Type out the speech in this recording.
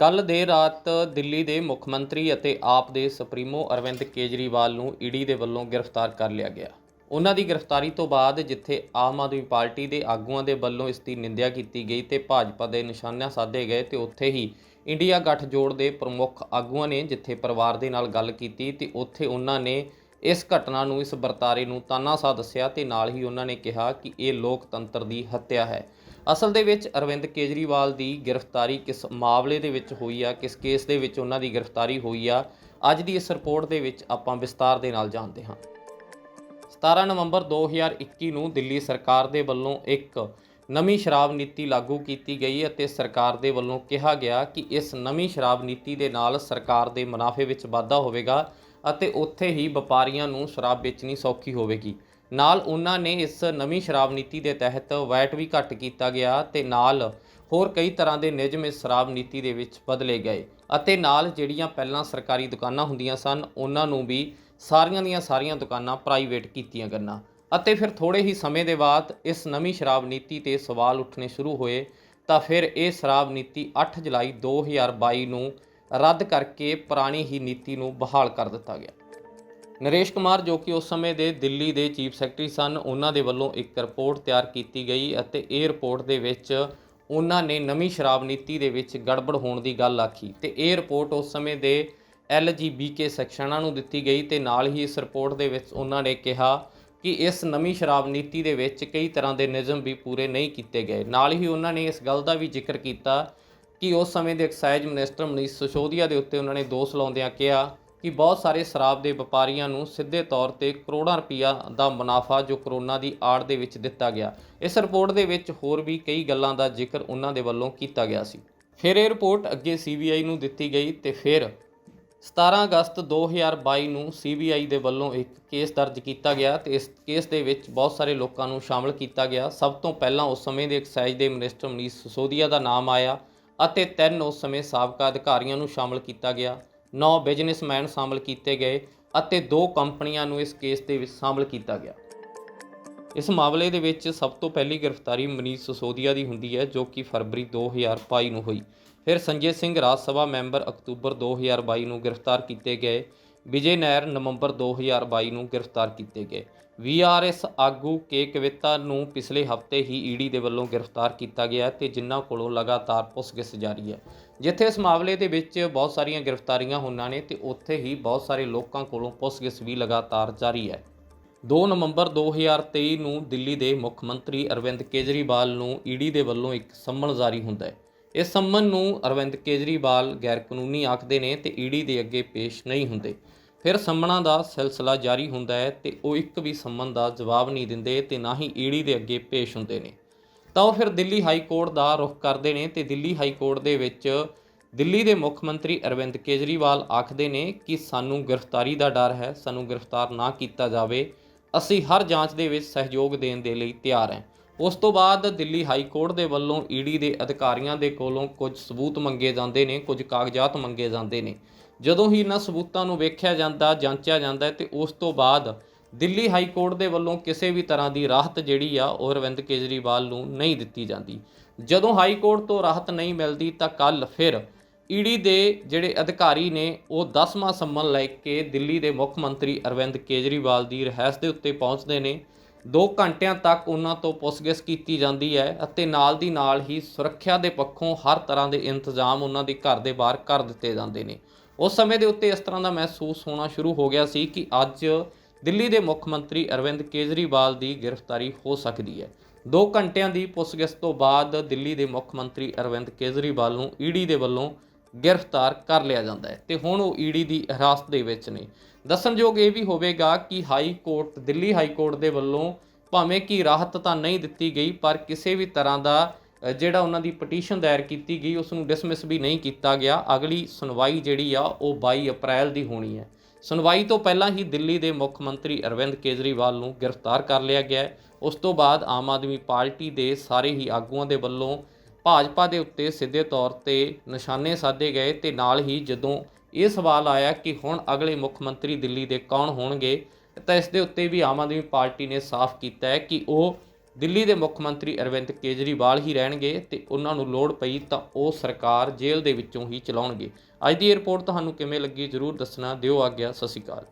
ਕੱਲ ਦੇਰ ਰਾਤ ਦਿੱਲੀ ਦੇ ਮੁੱਖ ਮੰਤਰੀ ਅਤੇ ਆਪ ਦੇ ਸੁਪਰੀਮੋ ਅਰਵਿੰਦ ਕੇਜਰੀਵਾਲ ਨੂੰ ਈਡੀ ਦੇ ਵੱਲੋਂ ਗ੍ਰਿਫਤਾਰ ਕਰ ਲਿਆ ਗਿਆ। ਉਹਨਾਂ ਦੀ ਗ੍ਰਿਫਤਾਰੀ ਤੋਂ ਬਾਅਦ ਜਿੱਥੇ ਆਮ ਆਦਮੀ ਪਾਰਟੀ ਦੇ ਆਗੂਆਂ ਦੇ ਵੱਲੋਂ ਇਸ ਦੀ ਨਿੰਦਿਆ ਕੀਤੀ ਗਈ ਤੇ ਭਾਜਪਾ ਦੇ ਨਿਸ਼ਾਨਿਆਂ ਸਾਧੇ ਗਏ ਤੇ ਉੱਥੇ ਹੀ ਇੰਡੀਆ ਗੱਠਜੋੜ ਦੇ ਪ੍ਰਮੁੱਖ ਆਗੂਆਂ ਨੇ ਜਿੱਥੇ ਪਰਿਵਾਰ ਦੇ ਨਾਲ ਗੱਲ ਕੀਤੀ ਤੇ ਉੱਥੇ ਉਹਨਾਂ ਨੇ ਇਸ ਘਟਨਾ ਨੂੰ, ਇਸ ਵਰਤਾਰੇ ਨੂੰ ਤਾਨਾਸ਼ਾਹ ਦੱਸਿਆ ਤੇ ਨਾਲ ਹੀ ਉਹਨਾਂ ਨੇ ਕਿਹਾ ਕਿ ਇਹ ਲੋਕਤੰਤਰ ਦੀ ਹੱਤਿਆ ਹੈ। ਅਸਲ ਦੇ ਵਿੱਚ ਅਰਵਿੰਦ ਕੇਜਰੀਵਾਲ ਦੀ ਗ੍ਰਿਫਤਾਰੀ ਕਿਸ ਮਾਮਲੇ ਦੇ ਵਿੱਚ ਹੋਈ ਆ, ਕਿਸ ਕੇਸ ਦੇ ਵਿੱਚ ਉਹਨਾਂ ਦੀ ਗ੍ਰਿਫਤਾਰੀ ਹੋਈ ਆ, ਅੱਜ ਦੀ ਇਸ ਰਿਪੋਰਟ ਦੇ ਵਿੱਚ ਆਪਾਂ ਵਿਸਤਾਰ ਦੇ ਨਾਲ ਜਾਣਦੇ ਹਾਂ। 17 ਨਵੰਬਰ 2021 ਨੂੰ ਦਿੱਲੀ ਸਰਕਾਰ ਦੇ ਵੱਲੋਂ ਇੱਕ ਨਵੀਂ ਸ਼ਰਾਬ ਨੀਤੀ ਲਾਗੂ ਕੀਤੀ ਗਈ ਅਤੇ ਸਰਕਾਰ ਦੇ ਵੱਲੋਂ ਕਿਹਾ ਗਿਆ ਕਿ ਇਸ ਨਵੀਂ ਸ਼ਰਾਬ ਨੀਤੀ ਦੇ ਨਾਲ ਸਰਕਾਰ ਦੇ ਮੁਨਾਫੇ ਵਿੱਚ ਵਾਧਾ ਹੋਵੇਗਾ ਅਤੇ ਉੱਥੇ ਹੀ ਵਪਾਰੀਆਂ ਨੂੰ ਸ਼ਰਾਬ ਵੇਚਣੀ ਸੌਖੀ ਹੋਵੇਗੀ। ਨਾਲ ਉਹਨਾਂ ਨੇ ਇਸ ਨਵੀਂ ਸ਼ਰਾਬ ਨੀਤੀ ਦੇ ਤਹਿਤ ਵੈਟ ਵੀ ਘੱਟ ਕੀਤਾ ਗਿਆ ਤੇ ਨਾਲ ਹੋਰ ਕਈ ਤਰ੍ਹਾਂ ਦੇ ਨਿਯਮ ਇਸ ਸ਼ਰਾਬ ਨੀਤੀ ਦੇ ਵਿੱਚ ਬਦਲੇ ਗਏ ਅਤੇ ਨਾਲ ਜਿਹੜੀਆਂ ਪਹਿਲਾਂ ਸਰਕਾਰੀ ਦੁਕਾਨਾਂ ਹੁੰਦੀਆਂ ਸਨ, ਉਹਨਾਂ ਨੂੰ ਵੀ ਸਾਰੀਆਂ ਦੀਆਂ ਸਾਰੀਆਂ ਦੁਕਾਨਾਂ ਪ੍ਰਾਈਵੇਟ ਕੀਤੀਆਂ ਗਈਆਂ। ਅਤੇ ਫਿਰ ਥੋੜੇ ਹੀ ਸਮੇਂ ਦੇ ਬਾਅਦ ਇਸ ਨਵੀਂ ਸ਼ਰਾਬ ਨੀਤੀ ਤੇ ਸਵਾਲ ਉੱਠਣੇ ਸ਼ੁਰੂ ਹੋਏ ਤਾਂ ਫਿਰ ਇਹ ਸ਼ਰਾਬ ਨੀਤੀ 8 ਜੁਲਾਈ 2022 ਨੂੰ ਰੱਦ ਕਰਕੇ ਪੁਰਾਣੀ ਹੀ ਨੀਤੀ ਨੂੰ ਬਹਾਲ ਕਰ ਦਿੱਤਾ ਗਿਆ। ਨਰੇਸ਼ ਕੁਮਾਰ, ਜੋ ਕਿ ਉਸ ਸਮੇਂ ਦੇ ਦਿੱਲੀ ਦੇ ਚੀਫ ਸੈਕਟਰੀ ਸਨ, ਉਹਨਾਂ ਦੇ ਵੱਲੋਂ ਇੱਕ ਰਿਪੋਰਟ ਤਿਆਰ ਕੀਤੀ ਗਈ ਅਤੇ ਇਹ ਰਿਪੋਰਟ ਦੇ ਵਿੱਚ ਉਹਨਾਂ ਨੇ ਨਵੀਂ ਸ਼ਰਾਬ ਨੀਤੀ ਦੇ ਵਿੱਚ ਗੜਬੜ ਹੋਣ ਦੀ ਗੱਲ ਆਖੀ ਤੇ ਇਹ ਰਿਪੋਰਟ ਉਸ ਸਮੇਂ ਦੇ ਐਲਜੀਬੀਕੇ ਸੈਕਸ਼ਨਾਂ ਨੂੰ ਦਿੱਤੀ ਗਈ ਤੇ ਨਾਲ ਹੀ ਇਸ ਰਿਪੋਰਟ ਦੇ ਵਿੱਚ ਉਹਨਾਂ ਨੇ ਕਿਹਾ ਕਿ ਇਸ ਨਵੀਂ ਸ਼ਰਾਬ ਨੀਤੀ ਦੇ ਵਿੱਚ ਕਈ ਤਰ੍ਹਾਂ ਦੇ ਨਿਯਮ ਵੀ ਪੂਰੇ ਨਹੀਂ ਕੀਤੇ ਗਏ। ਨਾਲ ਹੀ ਉਹਨਾਂ ਨੇ ਇਸ ਗੱਲ ਦਾ ਵੀ ਜ਼ਿਕਰ ਕੀਤਾ ਕਿ ਉਸ ਸਮੇਂ ਦੇ ਐਕਸਾਈਜ਼ ਮਿਨਿਸਟਰ ਮਨੀਸ਼ ਸਿਸੋਦੀਆ ਦੇ ਉੱਤੇ ਉਹਨਾਂ ਨੇ ਦੋਸ਼ ਲਾਉਂਦਿਆਂ ਕਿਹਾ ਕਿ ਬਹੁਤ ਸਾਰੇ ਸ਼ਰਾਬ ਦੇ ਵਪਾਰੀਆਂ ਨੂੰ ਸਿੱਧੇ ਤੌਰ ਤੇ ਕਰੋੜਾਂ ਰੁਪਈਆ ਦਾ ਮੁਨਾਫਾ ਜੋ ਕਰੋਨਾ ਦੀ ਆੜ ਦੇ ਵਿੱਚ ਦਿੱਤਾ ਗਿਆ। ਇਸ ਰਿਪੋਰਟ ਦੇ ਵਿੱਚ ਹੋਰ ਵੀ ਕਈ ਗੱਲਾਂ ਦਾ ਜ਼ਿਕਰ ਉਹਨਾਂ ਦੇ ਵੱਲੋਂ ਕੀਤਾ ਗਿਆ ਸੀ। ਫਿਰ ਇਹ ਰਿਪੋਰਟ ਅੱਗੇ ਸੀਬੀਆਈ ਨੂੰ ਦਿੱਤੀ ਗਈ ਤੇ ਫਿਰ 17 ਅਗਸਤ 2022 ਨੂੰ ਸੀਬੀਆਈ ਦੇ ਵੱਲੋਂ ਇੱਕ ਕੇਸ ਦਰਜ ਕੀਤਾ ਗਿਆ ਤੇ ਇਸ ਕੇਸ ਦੇ ਵਿੱਚ ਬਹੁਤ ਸਾਰੇ ਲੋਕਾਂ ਨੂੰ ਸ਼ਾਮਲ ਕੀਤਾ ਗਿਆ। ਸਭ ਤੋਂ ਪਹਿਲਾਂ ਉਸ ਸਮੇਂ ਦੇ ਐਕਸਾਈਜ਼ ਦੇ ਮਿਨਿਸਟਰ ਮਨੀਸ਼ ਸਿਸੋਦੀਆ ਦਾ ਨਾਮ ਆਇਆ ਅਤੇ ਤਿੰਨ ਉਸ ਸਮੇਂ ਸਾਬਕਾ ਅਧਿਕਾਰੀਆਂ ਨੂੰ ਸ਼ਾਮਲ ਕੀਤਾ ਗਿਆ। ਨੌ ਬਿਜ਼ਨਸਮੈਨ ਸ਼ਾਮਲ ਕੀਤੇ ਗਏ ਅਤੇ ਦੋ ਕੰਪਨੀਆਂ ਨੂੰ ਇਸ ਕੇਸ ਦੇ ਵਿੱਚ ਸ਼ਾਮਲ ਕੀਤਾ ਗਿਆ। ਇਸ ਮਾਮਲੇ ਦੇ ਵਿੱਚ ਸਭ ਤੋਂ ਪਹਿਲੀ ਗ੍ਰਿਫਤਾਰੀ ਮਨੀਸ਼ ਸਸੋਦੀਆ ਦੀ ਹੁੰਦੀ ਹੈ, ਜੋ ਕਿ ਫਰਵਰੀ 2022 ਨੂੰ ਹੋਈ। ਫਿਰ ਸੰਜੇ ਸਿੰਘ ਰਾਜ ਸਭਾ ਮੈਂਬਰ ਅਕਤੂਬਰ 2022 ਨੂੰ ਗ੍ਰਿਫਤਾਰ ਕੀਤੇ ਗਏ ਵਿਜੇ ਨਾਇਰ ਨਵੰਬਰ 2022 ਨੂੰ ਗ੍ਰਿਫਤਾਰ ਕੀਤੇ ਗਏ। ਵੀਆਰਐਸ ਆਗੂ ਕੇ ਕਵਿਤਾ ਨੂੰ ਪਿਛਲੇ ਹਫ਼ਤੇ ਹੀ ਈਡੀ ਦੇ ਵੱਲੋਂ ਗ੍ਰਿਫਤਾਰ ਕੀਤਾ ਗਿਆ ਤੇ ਜਿਨ੍ਹਾਂ ਕੋਲੋਂ ਲਗਾਤਾਰ ਪੁੱਛਗਿੱਛ ਜਾਰੀ ਹੈ। ਜਿੱਥੇ ਇਸ ਮਾਮਲੇ ਦੇ ਵਿੱਚ ਬਹੁਤ ਸਾਰੀਆਂ ਗ੍ਰਿਫਤਾਰੀਆਂ ਹੋਈਆਂ ਨੇ ਤੇ ਉੱਥੇ ਹੀ ਬਹੁਤ ਸਾਰੇ ਲੋਕਾਂ ਕੋਲੋਂ ਪੁੱਛਗਿੱਛ ਵੀ ਲਗਾਤਾਰ ਜਾਰੀ ਹੈ। 2 ਨਵੰਬਰ 2023 ਨੂੰ ਦਿੱਲੀ ਦੇ ਮੁੱਖ ਮੰਤਰੀ ਅਰਵਿੰਦ ਕੇਜਰੀਵਾਲ ਨੂੰ ਈਡੀ ਦੇ ਵੱਲੋਂ ਇੱਕ ਸੰਮਨ ਜਾਰੀ ਹੁੰਦਾ ਹੈ। ਇਸ ਸੰਮਨ ਨੂੰ ਅਰਵਿੰਦ ਕੇਜਰੀਵਾਲ ਗੈਰ ਕਾਨੂੰਨੀ ਆਖਦੇ ਨੇ ਤੇ ਈਡੀ ਦੇ ਅੱਗੇ ਪੇਸ਼ ਨਹੀਂ ਹੁੰਦੇ। ਫਿਰ ਸੰਮਨਾਂ ਦਾ ਸਿਲਸਿਲਾ ਜਾਰੀ ਹੁੰਦਾ ਹੈ ਤੇ ਉਹ ਇੱਕ ਵੀ ਸੰਮਨ ਦਾ ਜਵਾਬ ਨਹੀਂ ਦਿੰਦੇ ਤੇ ਨਾ ਹੀ ਈਡੀ ਦੇ ਅੱਗੇ ਪੇਸ਼ ਹੁੰਦੇ ਨੇ। ਤਾਂ ਉਹ ਫਿਰ ਦਿੱਲੀ ਹਾਈ ਕੋਰਟ ਦਾ ਰੁਖ ਕਰਦੇ ਨੇ ਤੇ ਦਿੱਲੀ ਹਾਈ ਕੋਰਟ ਦੇ ਵਿੱਚ ਦਿੱਲੀ ਦੇ ਮੁੱਖ ਮੰਤਰੀ ਅਰਵਿੰਦ ਕੇਜਰੀਵਾਲ ਆਖਦੇ ਨੇ ਕਿ ਸਾਨੂੰ ਗ੍ਰਿਫਤਾਰੀ ਦਾ ਡਰ ਹੈ, ਸਾਨੂੰ ਗ੍ਰਿਫਤਾਰ ਨਾ ਕੀਤਾ ਜਾਵੇ। ਅਸੀਂ ਹਰ ਜਾਂਚ ਦੇ ਵਿੱਚ ਸਹਿਯੋਗ ਦੇਣ ਦੇ ਲਈ ਤਿਆਰ ਹਾਂ। ਉਸ ਤੋਂ ਬਾਅਦ ਦਿੱਲੀ ਹਾਈ ਕੋਰਟ ਦੇ ਵੱਲੋਂ ਈਡੀ ਦੇ ਅਧਿਕਾਰੀਆਂ ਦੇ ਕੋਲੋਂ ਕੁਝ ਸਬੂਤ ਮੰਗੇ ਜਾਂਦੇ ਨੇ, ਕੁਝ ਕਾਗਜ਼ਾਤ ਮੰਗੇ ਜਾਂਦੇ ਨੇ। ਜਦੋਂ ਹੀ ਇਹਨਾਂ ਸਬੂਤਾਂ ਨੂੰ ਵੇਖਿਆ ਜਾਂਦਾ, ਜਾਂਚਿਆ ਜਾਂਦਾ ਤੇ ਉਸ ਤੋਂ ਬਾਅਦ ਦਿੱਲੀ ਹਾਈ ਕੋਰਟ ਦੇ ਵੱਲੋਂ ਕਿਸੇ ਵੀ ਤਰ੍ਹਾਂ ਦੀ ਰਾਹਤ ਜਿਹੜੀ ਆ, ਉਹ ਰਵਿੰਦ ਕੇਜਰੀਵਾਲ ਨੂੰ ਨਹੀਂ ਦਿੱਤੀ ਜਾਂਦੀ। ਜਦੋਂ ਹਾਈ ਕੋਰਟ ਤੋਂ ਰਾਹਤ ਨਹੀਂ ਮਿਲਦੀ ਤਾਂ ਕੱਲ ਫਿਰ ਈਡੀ ਦੇ ਜਿਹੜੇ ਅਧਿਕਾਰੀ ਨੇ, ਉਹ 10ਵਾਂ ਸੰਮਨ ਲੈ ਕੇ ਦਿੱਲੀ ਦੇ ਮੁੱਖ ਮੰਤਰੀ ਅਰਵਿੰਦ ਕੇਜਰੀਵਾਲ ਦੀ ਰਹਿਸ ਦੇ ਉੱਤੇ ਪਹੁੰਚਦੇ ਨੇ। 2 ਘੰਟਿਆਂ ਤੱਕ ਉਹਨਾਂ ਤੋਂ ਪੁੱਛਗਿੱਛ ਕੀਤੀ ਜਾਂਦੀ ਹੈ ਅਤੇ ਨਾਲ ਦੀ ਨਾਲ ਹੀ ਸੁਰੱਖਿਆ ਦੇ ਪੱਖੋਂ ਹਰ ਤਰ੍ਹਾਂ ਦੇ ਇੰਤਜ਼ਾਮ ਉਹਨਾਂ ਦੇ ਘਰ ਦੇ ਬਾਹਰ ਕਰ ਦਿੱਤੇ ਜਾਂਦੇ ਨੇ। ਉਸ ਸਮੇਂ ਦੇ ਉੱਤੇ ਇਸ ਤਰ੍ਹਾਂ ਦਾ ਮਹਿਸੂਸ ਹੋਣਾ ਸ਼ੁਰੂ ਹੋ ਗਿਆ ਸੀ ਕਿ ਅੱਜ ਦਿੱਲੀ ਦੇ ਮੁੱਖ ਮੰਤਰੀ ਅਰਵਿੰਦ ਕੇਜਰੀਵਾਲ ਦੀ ਗ੍ਰਿਫਤਾਰੀ ਹੋ ਸਕਦੀ ਹੈ। 2 ਘੰਟਿਆਂ ਦੀ ਪੁੱਛਗਿੱਛ ਤੋਂ ਬਾਅਦ ਦਿੱਲੀ ਦੇ ਮੁੱਖ ਮੰਤਰੀ ਅਰਵਿੰਦ ਕੇਜਰੀਵਾਲ ਨੂੰ ਈਡੀ ਦੇ ਵੱਲੋਂ ਗ੍ਰਿਫਤਾਰ ਕਰ ਲਿਆ ਜਾਂਦਾ ਹੈ ਤੇ ਹੁਣ ਉਹ ਈਡੀ ਦੀ ਹਿਰਾਸਤ ਦੇ ਵਿੱਚ ਨੇ। ਦੱਸਣਯੋਗ ਇਹ ਵੀ ਹੋਵੇਗਾ ਕਿ high court, Delhi high court ਦੇ ਵੱਲੋਂ ਭਾਵੇਂ ਕਿ ਰਾਹਤ ਤਾਂ ਨਹੀਂ ਦਿੱਤੀ ਗਈ, ਪਰ ਕਿਸੇ ਵੀ ਤਰ੍ਹਾਂ ਦਾ ਜਿਹੜਾ ਉਹਨਾਂ ਦੀ ਪਟੀਸ਼ਨ ਦਾਇਰ ਕੀਤੀ ਗਈ, ਉਸ ਨੂੰ ਡਿਸਮਿਸ ਵੀ ਨਹੀਂ ਕੀਤਾ ਗਿਆ। ਅਗਲੀ ਸੁਣਵਾਈ ਜਿਹੜੀ ਆ, ਉਹ 22 ਅਪ੍ਰੈਲ ਦੀ ਹੋਣੀ ਹੈ। ਸੁਣਵਾਈ ਤੋਂ ਪਹਿਲਾਂ ਹੀ ਦਿੱਲੀ ਦੇ ਮੁੱਖ ਮੰਤਰੀ ਅਰਵਿੰਦ ਕੇਜਰੀਵਾਲ ਨੂੰ ਗ੍ਰਿਫਤਾਰ ਕਰ ਲਿਆ ਗਿਆ ਉਸ ਤੋਂ ਬਾਅਦ ਆਮ ਆਦਮੀ ਪਾਰਟੀ ਦੇ ਸਾਰੇ ਹੀ ਆਗੂਆਂ ਦੇ ਵੱਲੋਂ ਭਾਜਪਾ ਦੇ ਉੱਤੇ ਸਿੱਧੇ ਤੌਰ ਤੇ ਨਿਸ਼ਾਨੇ ਸਾਧੇ ਗਏ ਤੇ ਨਾਲ ਹੀ ਜਦੋਂ ਇਹ ਸਵਾਲ ਆਇਆ ਕਿ ਹੁਣ ਅਗਲੇ ਮੁੱਖ ਮੰਤਰੀ ਦਿੱਲੀ ਦੇ ਕੌਣ ਹੋਣਗੇ? ਤਾਂ ਇਸ ਦੇ ਉੱਤੇ ਵੀ ਆਮ ਆਦਮੀ ਪਾਰਟੀ ਨੇ ਸਾਫ਼ ਕੀਤਾ ਹੈ ਕਿ ਉਹ ਦਿੱਲੀ ਦੇ ਮੁੱਖ ਮੰਤਰੀ ਅਰਵਿੰਦ ਕੇਜਰੀਵਾਲ ਹੀ ਰਹਿਣਗੇ ਤੇ ਉਹਨਾਂ ਨੂੰ ਲੋੜ ਪਈ ਤਾਂ ਉਹ ਸਰਕਾਰ ਜੇਲ੍ਹ ਦੇ ਵਿੱਚੋਂ ਹੀ ਚਲਾਉਣਗੇ। ਅੱਜ ਦੀ ਇਹ ਰਿਪੋਰਟ ਤੁਹਾਨੂੰ ਕਿਵੇਂ ਲੱਗੀ ਜਰੂਰ ਦੱਸਣਾ। ਦਿਓ ਆਗਿਆ। ਸਤਿ ਸ਼੍ਰੀ ਅਕਾਲ।